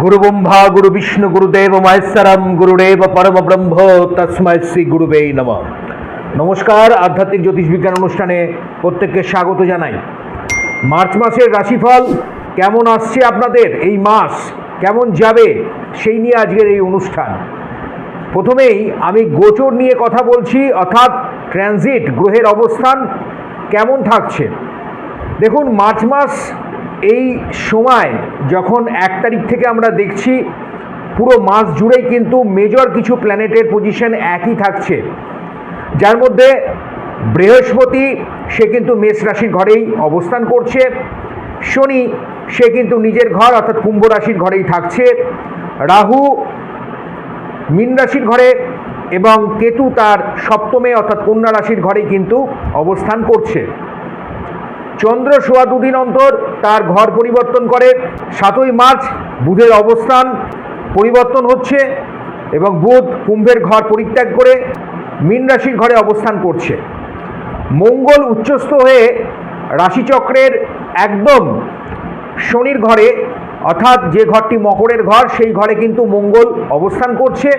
গুরু ব্রহ্মা গুরু বিষ্ণু গুরুদেব মহেশ্বরম গুরুদেব পরম ব্রহ্ম তস্ময় শ্রী গুরুবে নম নমস্কার আধ্যাত্মিক জ্যোতিষ বিজ্ঞান অনুষ্ঠানে প্রত্যেককে স্বাগত জানাই। মার্চ মাসের রাশিফল কেমন আসছে আপনাদের? এই মাস কেমন যাবে? সেই নিয়ে আজকের এই অনুষ্ঠান। প্রথমেই আমি গোচর নিয়ে কথা বলছি, অর্থাৎ ট্রানজিট গ্রহের অবস্থান কেমন থাকছে? দেখুন, মার্চ মাস এই সময় যখন এক তারিখ থেকে আমরা দেখছি পুরো মাস জুড়েই কিন্তু মেজর কিছু প্ল্যানেটের পজিশন একই থাকছে। যার মধ্যে বৃহস্পতি, সে কিন্তু মেষ রাশির ঘরেই অবস্থান করছে। শনি, সে কিন্তু নিজের ঘর অর্থাৎ কুম্ভ রাশির ঘরেই থাকছে। রাহু মীন রাশির ঘরে এবং কেতু তার সপ্তমে অর্থাৎ কন্যা রাশির ঘরেই কিন্তু অবস্থান করছে। চন্দ্র সোয়া দুদিন অন্তর তার ঘর পরিবর্তন করে। সাতই মার্চ বুধের অবস্থান পরিবর্তন হচ্ছে এবং বুধ কুম্ভের ঘর পরিত্যাগ করে মীন রাশির ঘরে অবস্থান করছে। মঙ্গল উচ্চস্থ হয়ে রাশিচক্রের একদম শনির ঘরে, অর্থাৎ যে ঘরটি মকরের ঘর, সেই ঘরে কিন্তু মঙ্গল অবস্থান করছে।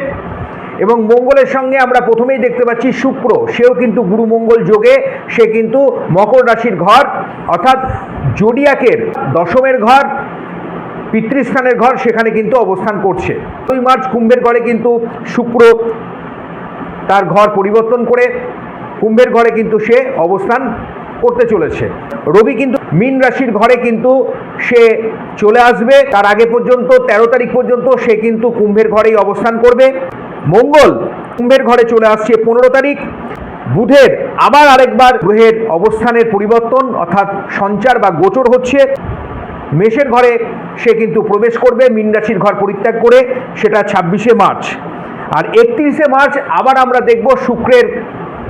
এবং মঙ্গলের সঙ্গে আমরা প্রথমেই দেখতে পাচ্ছি শুক্র। সেও কিন্তু গুরু মঙ্গল যোগে, সে কিন্তু মকর রাশির ঘর, অর্থাৎ জোডিয়াকের দশমের ঘর, পিতৃস্থানের ঘর সেখানে কিন্তু অবস্থান করছে। দুই মার্চ কুম্ভের ঘরে কিন্তু শুক্র তার ঘর পরিবর্তন করে, কুম্ভের ঘরে কিন্তু সে অবস্থান করতে চলেছে। রবি কিন্তু মীন রাশির ঘরে কিন্তু সে চলে আসবে। তার আগে পর্যন্ত ১৩ তারিখ পর্যন্ত সে কিন্তু কুম্ভের ঘরেই অবস্থান করবে। মঙ্গল কুম্ভের ঘরে চলে আসছে পনেরো তারিখ। বুধের আবার আরেকবার গ্রহের অবস্থানের পরিবর্তন, অর্থাৎ সঞ্চার বা গোচর হচ্ছে। মেষের ঘরে সে কিন্তু প্রবেশ করবে, মীন রাশির ঘর পরিত্যাগ করে, সেটা ছাব্বিশে মার্চ। আর একত্রিশে মার্চ আবার আমরা দেখব শুক্রের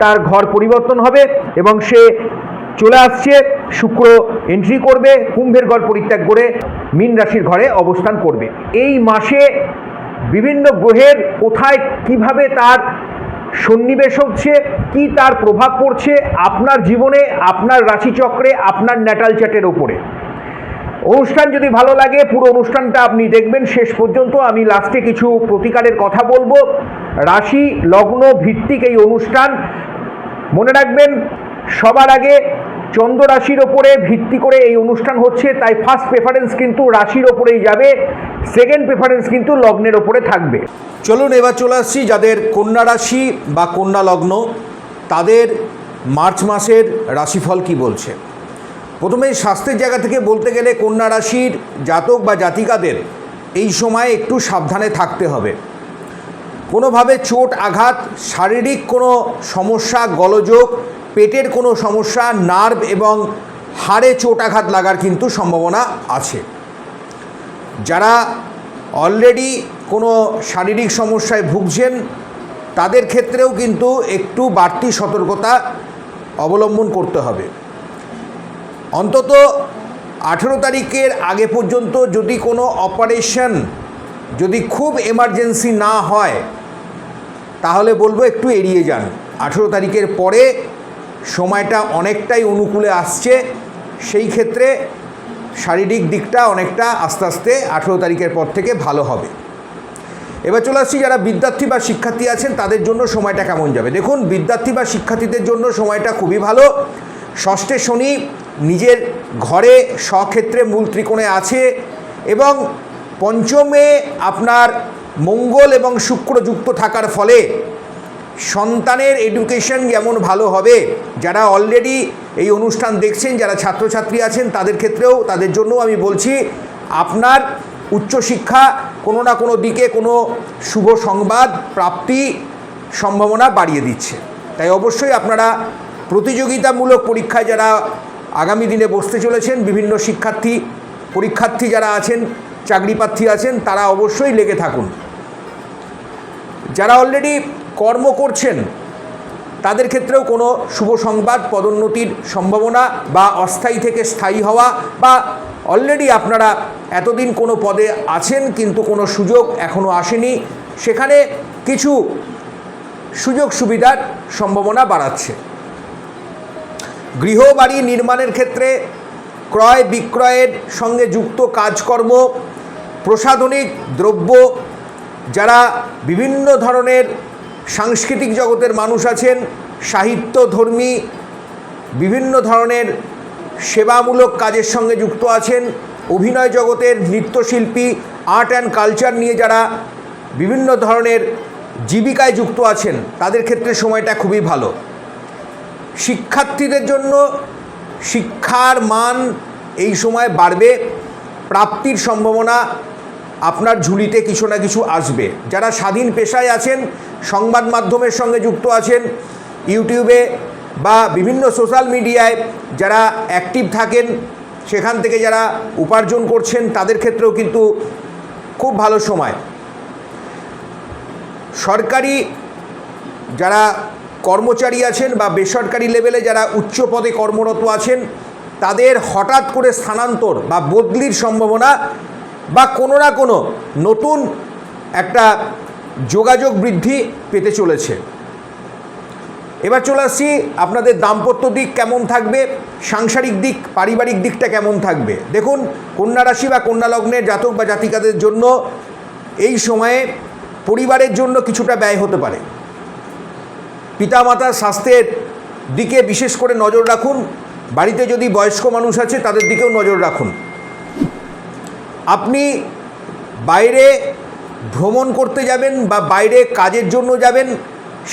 তার ঘর পরিবর্তন হবে এবং সে চলে আসছে, শুক্র এন্ট্রি করবে, কুম্ভের ঘর পরিত্যাগ করে মীন রাশির ঘরে অবস্থান করবে। এই মাসে বিভিন্ন গ্রহের কোথায় কীভাবে তার সন্নিবেশ হচ্ছে, কি তার প্রভাব পড়ছে আপনার জীবনে, আপনার রাশিচক্রে, আপনার ন্যাটাল চ্যাটের ওপরে অনুষ্ঠান যদি ভালো লাগে, পুরো অনুষ্ঠানটা আপনি দেখবেন। শেষ পর্যন্ত আমি লাস্টে কিছু প্রতিকারের কথা বলব। রাশি, লগ্ন ভিত্তিক এই অনুষ্ঠান। মনে রাখবেন, সবার আগে চন্দ্র রাশির ওপরে ভিত্তি করে এই অনুষ্ঠান হচ্ছে, তাই ফার্স্ট প্রেফারেন্স কিন্তু রাশির ওপরেই যাবে সেকেন্ড প্রেফারেন্স কিন্তু লগ্নের ওপরে থাকবে। চলুন এবার চলে আসছি যাদের কন্যা রাশি বা কন্যা লগ্ন, তাদের মার্চ মাসের রাশিফল কি বলছে? প্রথমে স্বাস্থ্যের জায়গা থেকে বলতে গেলে কন্যা রাশির জাতক বা জাতিকাদের এই সময় একটু সাবধানে থাকতে হবে। কোনোভাবে চোট, আঘাত, শারীরিক কোনো সমস্যা, গলযোগ পেটের কোনো সমস্যা, নার্ভ এবং হাড়ে চোটাঘাত লাগার কিন্তু সম্ভাবনা আছে। যারা অলরেডি কোনো শারীরিক সমস্যায় ভুগছেন, তাদের ক্ষেত্রেও কিন্তু একটু বাড়তি সতর্কতা অবলম্বন করতে হবে। অন্তত আঠেরো তারিখের আগে পর্যন্ত যদি কোনো অপারেশন যদি খুব এমার্জেন্সি না হয়, তাহলে বলব একটু এড়িয়ে যান। আঠেরো তারিখের পরে সময়টা অনেকটাই অনুকূলে আসছে। সেই ক্ষেত্রে শারীরিক দিকটা অনেকটা আস্তে আস্তে আঠেরো তারিখের পর থেকে ভালো হবে। এবার চলে আসছি, যারা বিদ্যার্থী বা শিক্ষার্থী আছেন, তাদের জন্য সময়টা কেমন যাবে? দেখুন, বিদ্যার্থী বা শিক্ষার্থীদের জন্য সময়টা খুবই ভালো। ষষ্ঠে শনি নিজের ঘরে স্বক্ষেত্রে মূল ত্রিকোণে আছে এবং পঞ্চমে আপনার মঙ্গল এবং শুক্র যুক্ত থাকার ফলে সন্তানের এডুকেশন যেমন ভালো হবে? যারা অলরেডি এই অনুষ্ঠান দেখছেন, যারা ছাত্রছাত্রী আছেন, তাদের ক্ষেত্রেও, তাদের জন্য আমি বলছি, আপনার উচ্চশিক্ষা কোনো না কোনো দিকে কোনো শুভ সংবাদ, প্রাপ্তি সম্ভাবনা বাড়িয়ে দিচ্ছে। তাই অবশ্যই আপনারা প্রতিযোগিতামূলক পরীক্ষায় যারা আগামী দিনে বসতে চলেছেন, বিভিন্ন শিক্ষার্থী, পরীক্ষার্থী যারা আছেন চাকরি প্রার্থী আছেন, তারা অবশ্যই লেগে থাকুন। যারা অলরেডি কর্ম করছেন, তাদের ক্ষেত্রেও কোনো শুভ সংবাদ, পদোন্নতির সম্ভাবনা বা অস্থায়ী থেকে স্থায়ী হওয়া বা অলরেডি আপনারা এতদিন কোনো পদে আছেন কিন্তু কোনো সুযোগ এখনও আসেনি, সেখানে কিছু সুযোগ সুবিধার সম্ভাবনা বাড়াচ্ছে। গৃহবাড়ি নির্মাণের ক্ষেত্রে ক্রয় বিক্রয়ের সঙ্গে যুক্ত কাজকর্ম, প্রসাধনিক দ্রব্য, যারা বিভিন্ন ধরনের সাংস্কৃতিক জগতের মানুষ আছেন সাহিত্য ধর্মী বিভিন্ন ধরনের সেবামূলক কাজের সঙ্গে যুক্ত আছেন, অভিনয় জগতের নৃত্যশিল্পী আর্ট অ্যান্ড কালচার নিয়ে যারা বিভিন্ন ধরনের জীবিকায় যুক্ত আছেন, তাদের ক্ষেত্রে সময়টা খুবই ভালো। শিক্ষার্থীদের জন্য শিক্ষার মান এই সময় বাড়বে, প্রাপ্তির সম্ভাবনা আপনার ঝুলিতে কিছু না কিছু আসবে। যারা স্বাধীন পেশায় আছেন, সংবাদ মাধ্যমের সঙ্গে যুক্ত আছেন, ইউটিউবে বা বিভিন্ন সোশ্যাল মিডিয়ায় যারা অ্যাক্টিভ থাকেন, সেখান থেকে যারা উপার্জন করছেন, তাদের ক্ষেত্রেও কিন্তু খুব ভালো সময়। সরকারি যারা কর্মচারী আছেন বা বেসরকারি লেভেলে যারা উচ্চ পদে কর্মরত আছেন, তাদের হঠাৎ করে স্থানান্তর বা বদলির সম্ভাবনা বা কোনো না কোনো নতুন একটা যোগাযোগ বৃদ্ধি পেতে চলেছে। এবার চলে আসছি আপনাদের দাম্পত্য দিক কেমন থাকবে, সাংসারিক দিক, পারিবারিক দিকটা কেমন থাকবে। দেখুন, কন্যা রাশি বা কন্যা লগ্নের জাতক বা জাতিকাদের জন্য এই সময়ে পরিবারের জন্য কিছুটা ব্যয় হতে পারে। পিতামাতার স্বাস্থ্যের দিকে বিশেষ করে নজর রাখুন। বাড়িতে যদি বয়স্ক মানুষ আছে, তাদের দিকেও নজর রাখুন। আপনি বাইরে ভ্রমণ করতে যাবেন বা বাইরে কাজের জন্য যাবেন,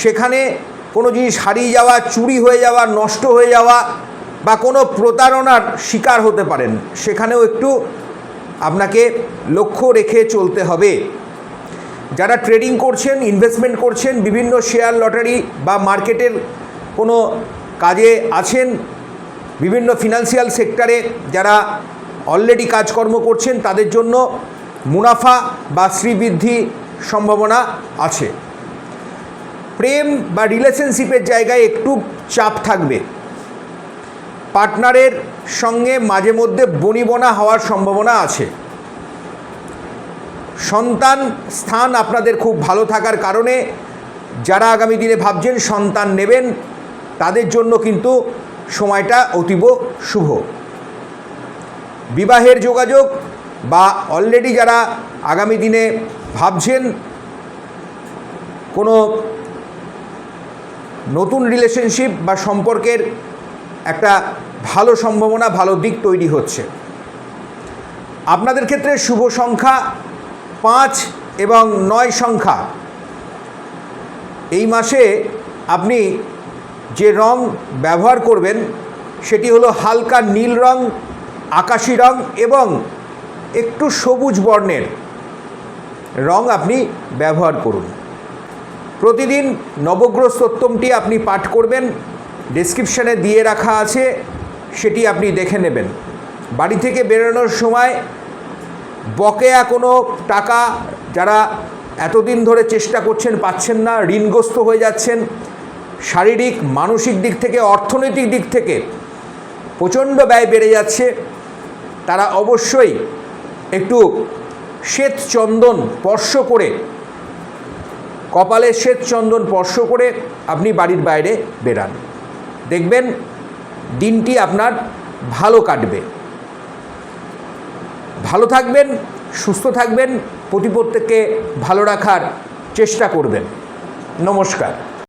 সেখানে কোনো জিনিস হারিয়ে যাওয়া, চুরি হয়ে যাওয়া, নষ্ট হয়ে যাওয়া বা কোনো প্রতারণার শিকার হতে পারেন, সেখানেও একটু আপনাকে লক্ষ্য রেখে চলতে হবে। যারা ট্রেডিং করছেন ইনভেস্টমেন্ট করছেন, বিভিন্ন শেয়ার লটারি বা মার্কেটের কোনো কাজে আছেন, বিভিন্ন ফিনান্সিয়াল সেক্টরে যারা অলরেডি কাজকর্ম করছেন, তাদের জন্য মুনাফা বা শ্রীবৃদ্ধি সম্ভাবনা আছে। প্রেম বা রিলেশনশিপের জায়গায় একটু চাপ থাকবে। পার্টনারের সঙ্গে মাঝে মধ্যে বনিবনা হওয়ার সম্ভাবনা আছে। সন্তান স্থান আপনাদের খুব ভালো থাকার কারণে যারা আগামী দিনে ভাবছেন সন্তান নেবেন, তাদের জন্য কিন্তু সময়টা অতীব শুভ। বিবাহের যোগাযোগ বা অলরেডি যারা আগামী দিনে ভাবছেন কোনো নতুন রিলেশনশিপ বা সম্পর্কের একটা ভালো সম্ভাবনা, ভালো দিক তৈরি হচ্ছে। আপনাদের ক্ষেত্রে শুভ সংখ্যা পাঁচ এবং নয় সংখ্যা। এই মাসে আপনি যে রং ব্যবহার করবেন, সেটি হলো হালকা নীল রং আকাশি রং এবং একটু সবুজ বর্ণের রং আপনি ব্যবহার করুন। প্রতিদিন নবগ্রহ সত্যমটি আপনি পাঠ করবেন ডেসক্রিপশানে দিয়ে রাখা আছে, সেটি আপনি দেখে নেবেন। বাড়ি থেকে বেরোনোর সময় বকেয়া কোনো টাকা যারা এতদিন ধরে চেষ্টা করছেন পাচ্ছেন না, ঋণগ্রস্ত হয়ে যাচ্ছেন, শারীরিক, মানসিক দিক থেকে, অর্থনৈতিক দিক থেকে প্রচণ্ড ব্যয় বেড়ে যাচ্ছে। তারা অবশ্যই একটু শ্বেত চন্দন স্পর্শ করে, কপালে শ্বেত চন্দন স্পর্শ করে আপনি বাড়ির বাইরে বেরান। দেখবেন দিনটি আপনার ভালো কাটবে। ভালো থাকবেন, সুস্থ থাকবেন, প্রতি প্রত্যেককে ভালো রাখার চেষ্টা করবেন। নমস্কার।